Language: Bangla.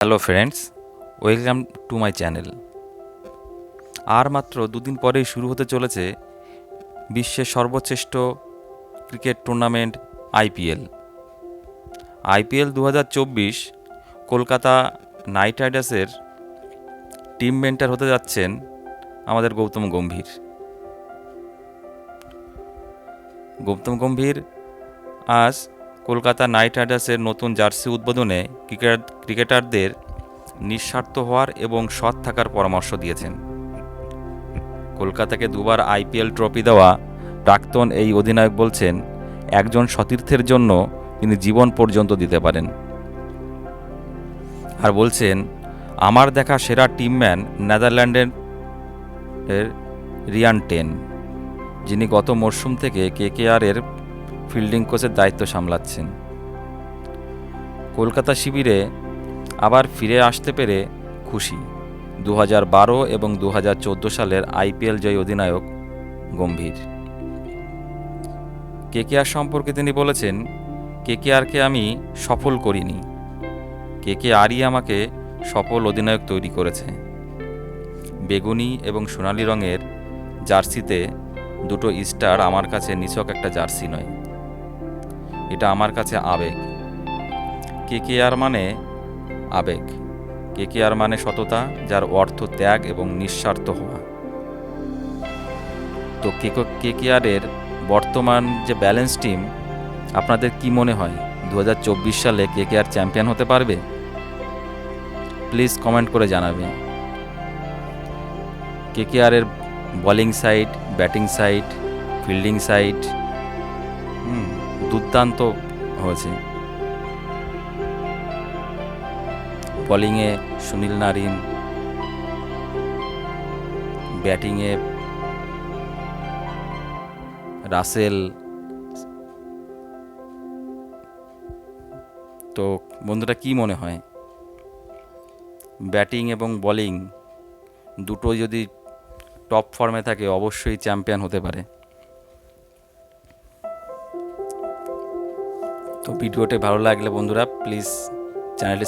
Hello friends welcome to my channel আর মাত্র দুদিন পরেই শুরু হতে চলেছে বিশ্বের সর্বশ্রেষ্ঠ ক্রিকেট টুর্নামেন্ট আইপিএল আইপিএল দু হাজার চব্বিশ কলকাতা নাইট রাইডার্সের টিম মেন্টার হতে যাচ্ছেন আমাদের গৌতম গম্ভীর। গৌতম গম্ভীর আজ কলকাতা নাইট রাইডার্সের নতুন জার্সি উদ্বোধনে ক্রিকেট, ক্রিকেটারদের নিঃস্বার্থ হওয়ার এবং সৎ থাকার পরামর্শ দিয়েছেন। কলকাতাকে দুবার আইপিএল ট্রফি দেওয়া প্রাক্তন এই অধিনায়ক বলছেন, একজন সতীর্থের জন্য তিনি জীবন পর্যন্ত দিতে পারেন। আর বলছেন, আমার দেখা সেরা টিমম্যান নেদারল্যান্ডের রিয়ান টেন, যিনি গত মরশুম থেকে কেকেআরের ফিল্ডিং কোচের দায়িত্ব সামলাচ্ছেন। কলকাতা শিবিরে আবার ফিরে আসতে পেরে খুশি। দু বারো এবং দু হাজার চোদ্দ সালের আইপিএল জয়ী অধিনায়ক গম্ভীর। কেকেআর সম্পর্কে তিনি বলেছেন কেকেআরকে আমি সফল করিনি। কেকেআরই আমাকে সফল অধিনায়ক তৈরি করেছে। বেগুনি এবং সোনালি রঙের জার্সিতে দুটো স্টার আমার কাছে নিছক একটা জার্সি নয়। এটা আমার কাছে আবেগ। কে কে আর মানে? আবেগ। কে কে আর মানে সততা, যার অর্থ ত্যাগ এবং নিঃস্বার্থ হওয়া। তো কেকেআরের বর্তমান যে ব্যালেন্স টিম, আপনাদের কি মনে হয়? দু হাজার চব্বিশ সালে কে কে আর চ্যাম্পিয়ন হতে পারবে? প্লিজ কমেন্ট করে জানাবে। কেকেআরের bowling side, batting side, fielding side দুর্দান্ত হয়েছে। বোলিংয়ে সুনীল নারিন ব্যাটিংয়ে রাসেল। তো বন্ধুরা, কি মনে হয়? ব্যাটিং এবং বোলিং দুটো যদি টপ ফর্মে থাকে, অবশ্যই চ্যাম্পিয়ন হতে পারে। ভিডিওটি ভালো লাগলে বন্ধুরা প্লিজ চ্যানেলটি